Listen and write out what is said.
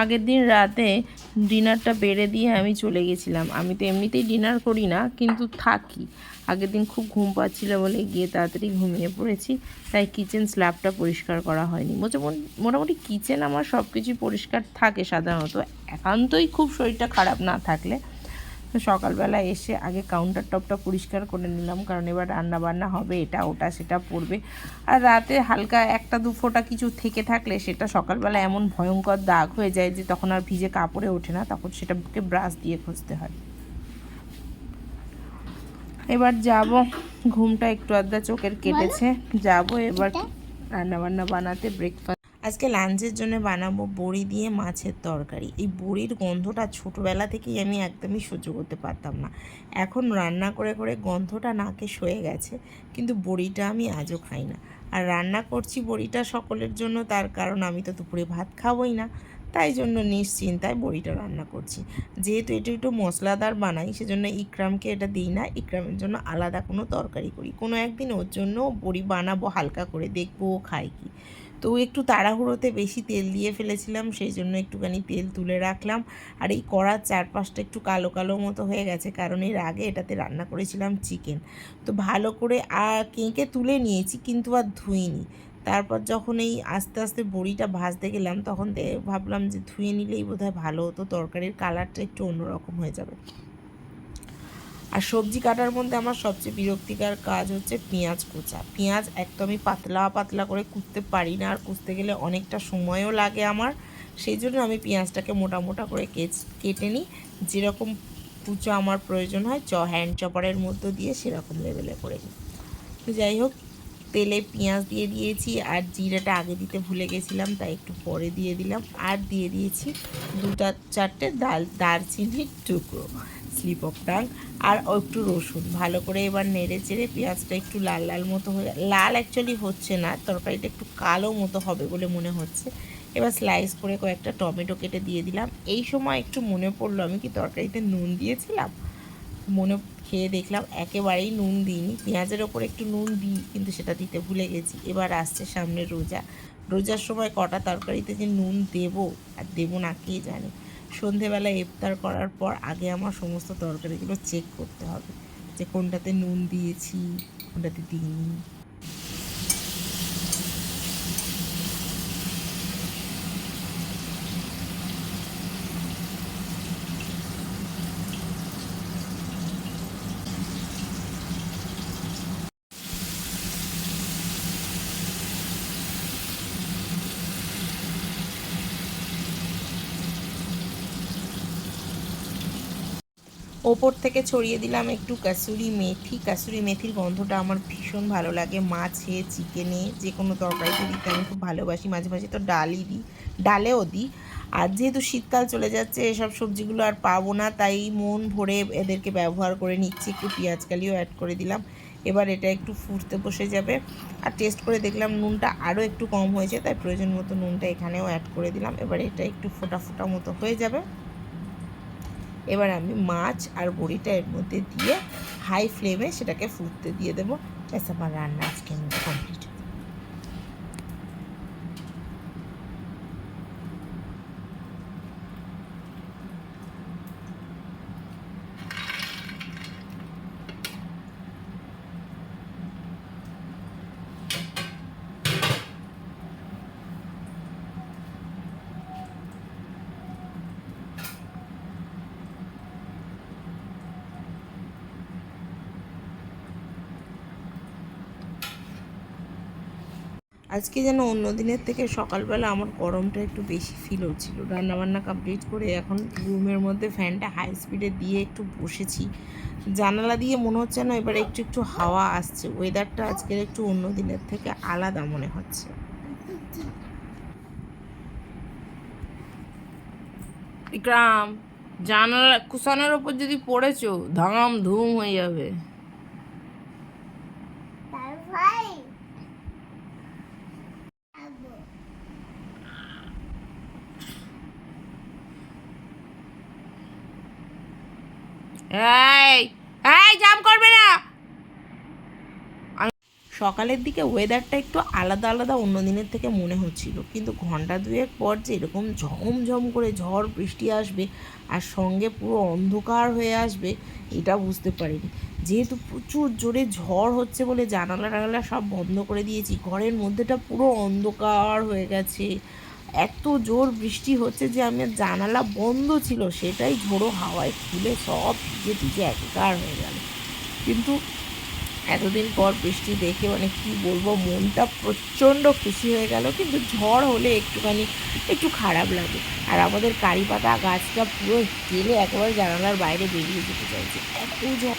আগের দিন রাতে ডিনারটা বেড়ে দিয়ে আমি চলে গেছিলাম। আমি তো এমনিতেই ডিনার করি না, কিন্তু থাকি। আগের দিন খুব ঘুম পাচ্ছিল বলে গিয়ে তাড়াতাড়ি ঘুমিয়ে পড়েছি, তাই কিচেন স্ল্যাবটা পরিষ্কার করা হয়নি। মোটামুটি কিচেন আমার সব কিছুই পরিষ্কার থাকে সাধারণত। একান্তই খুব শরীরটা খারাপ না থাকলে তো সকালবেলা এসে আগে কাউন্টার টপটা পরিষ্কার করে নিলাম কারণ এবার রান্না বান্না হবে এটা ওটা সেটা পড়বে। আর রাতে হালকা একটা দু ফোঁটা কিছু থেকে থাকলে সেটা সকালবেলা এমন ভয়ঙ্কর দাগ হয়ে যায় যে তখন আর ভিজে কাপড়ে ওঠে না তখন সেটাকে ব্রাশ দিয়ে খুঁজতে হয়। এবার যাব ঘুমটা একটু আধা চোখের কেটেছে যাব এবার রান্না বান্না বানাতে ব্রেকফাস্ট আজকে লাঞ্চের জন্য বানাবো বড়ি দিয়ে মাছের তরকারি। এই বড়ির গন্ধটা ছোটোবেলা থেকেই আমি একদমই সহ্য করতে পারতাম না। এখন রান্না করে করে গন্ধটা নাকে সয়ে গেছে, কিন্তু বড়িটা আমি আজও খাই না। আর রান্না করছি বড়িটা সকলের জন্য, তার কারণ আমি তো দুপুরে ভাত খাবোই না। তাই জন্য নিশ্চিন্তায় বড়িটা রান্না করছি। যেহেতু এটা একটু মশলাদার বানাই, সেজন্য ইকরামকে এটা দিই না। ইকরামের জন্য আলাদা কোনো তরকারি করি। কোনো একদিন ওর জন্য বড়ি বানাবো, হালকা করে দেখব ও খায় কি। তো একটু তাড়াহুড়োতে বেশি তেল দিয়ে ফেলেছিলাম, সেই জন্য একটুখানি তেল তুলে রাখলাম। আর এই কড়ার চারপাশটা একটু কালো কালো মতো হয়ে গেছে, কারণ এর আগে এটাতে রান্না করেছিলাম চিকেন। তো ভালো করে আর কেঁকে তুলে নিয়েছি, কিন্তু আর ধুইনি। তারপর যখন এই আস্তে আস্তে বড়িটা ভাজতে গেলাম, তখন ভাবলাম যে ধুয়ে নিলেই বোধহয় ভালো হতো, তরকারির কালারটা একটু অন্যরকম হয়ে যাবে। আর সবজি কাটার মধ্যে আমার সবচেয়ে বিরক্তিকর কাজ হচ্ছে পেঁয়াজ কোচা। পেঁয়াজ একদমই পাতলা পাতলা করে কুচতে পারি না, আর কুচতে গেলে অনেকটা সময়ও লাগে আমার। সেই জন্য আমি পেঁয়াজটাকে মোটা মোটা করে কেটে নিই। যেরকম কুচো আমার প্রয়োজন হয়, চ হ্যান্ড চপারের মধ্যে দিয়ে সেরকম লেভেলে করে নিই। তো যাই হোক, তেলে পেঁয়াজ দিয়ে দিয়েছি, আর জিরাটা আগে দিতে ভুলে গেছিলাম, তাই একটু পরে দিয়ে দিলাম। আর দিয়ে দিয়েছি দুটা চারটে ডাল দারচিনির টুকরো। স্লিপ অফ টাং আর একটু রসুন। ভালো করে এবার নেড়ে চেড়ে পেঁয়াজটা একটু লাল লাল মতো হয়ে লাল অ্যাকচুয়ালি হচ্ছে না, তরকারিটা একটু কালো মতো হবে বলে মনে হচ্ছে। এবার স্লাইস করে কয়েকটা টমেটো কেটে দিয়ে দিলাম। এই সময় একটু মনে পড়ল, আমি কি তরকারিতে নুন দিয়েছিলাম? মনে খেয়ে দেখলাম একেবারেই নুন দিইনি। পেঁয়াজের ওপর একটু নুন দিই, কিন্তু সেটা দিতে ভুলে গেছি। এবার আসছে সামনে রোজা। রোজার সময় কটা তরকারিতে যে নুন দেবো, আর দেবো না কে জানে। সন্ধেবেলা ইফতার করার পর আগে আমার সমস্ত তরকারিগুলো চেক করতে হবে যে কোনটাতে নুন দিয়েছি, কোনটাতে দিইনি। ওপর থেকে ছড়িয়ে দিলাম একটু কাসুরি মেথি। কাসুরি মেথির গন্ধটা আমার ভীষণ ভালো লাগে। মাছে চিকেনে যে কোনো তরকারিতে দিতে আমি খুব ভালোবাসি। মাঝে মাঝে তো ডালই দিই, ডালেও দিই। আর যেহেতু শীতকাল চলে যাচ্ছে, এসব সবজিগুলো আর পাবো না, তাই মন ভরে এদেরকে ব্যবহার করে নিচ্ছি। একটু পেঁয়াজ কালিও অ্যাড করে দিলাম। এবার এটা একটু ফুটতে বসে যাবে। আর টেস্ট করে দেখলাম নুনটা আরও একটু কম হয়েছে, তাই প্রয়োজন মতো নুনটা এখানেও অ্যাড করে দিলাম। এবার এটা একটু ফোটা ফোটা মতো হয়ে যাবে। এবার আমি মাছ আর বড়িটা এর মধ্যে দিয়ে হাই ফ্লেমে সেটাকে ফুটতে দিয়ে দেবো। ব্যাস, আমার রান্না আজকে মতো কমপ্লিট আজকে যেন অন্য দিনের থেকে সকালবেলা আমার গরমটা একটু বেশি ফিল হচ্ছিল। রান্নাবান্না কমপ্লিট করে এখন রুমের মধ্যে ফ্যানটা হাই স্পিডে দিয়ে একটু বসেছি। জানালা দিয়ে মনে হচ্ছে না এবার একটু একটু হাওয়া আসছে। ওয়েদারটা আজকের একটু অন্য দিনের থেকে আলাদা মনে হচ্ছে। বিক্রম, জানালা কুশনের ওপর যদি পড়েছো, ধাম ধুম হয়ে যাবে তারপরে আবো এই এই করবে না। সকালের দিকে ওয়েদারটা একটু আলাদা আলাদা, অন্য দিনের থেকে মনে হচ্ছিল। কিন্তু ঘণ্টা দুয়েক পর যে এরকম ঝমঝম করে ঝড়, বৃষ্টি আসবে আর সঙ্গে পুরো অন্ধকার হয়ে আসবে, এটা বুঝতে পারিনি। যেহেতু প্রচুর জোরে ঝড় হচ্ছে বলে জানালা টানালা সব বন্ধ করে দিয়েছি, ঘরের মধ্যেটা পুরো অন্ধকার হয়ে গেছে। এত জোর বৃষ্টি হচ্ছে যে আমার জানালা বন্ধ ছিল, সেটাই ঝোড়ো হাওয়ায় খুলে সব ভিজে ভিজে একাকার হয়ে গেল। কিন্তু এতদিন পর বৃষ্টি দেখে মানে কি বলব, মনটা প্রচণ্ড খুশি হয়ে গেল, কিন্তু ঝড় হলে একটুখানি একটু খারাপ লাগে। আর আমাদের কারি পাতা গাছটা পুরো গেলে একেবারে জানালার বাইরে বেরিয়ে যেতে চাইছে। এত ঝড়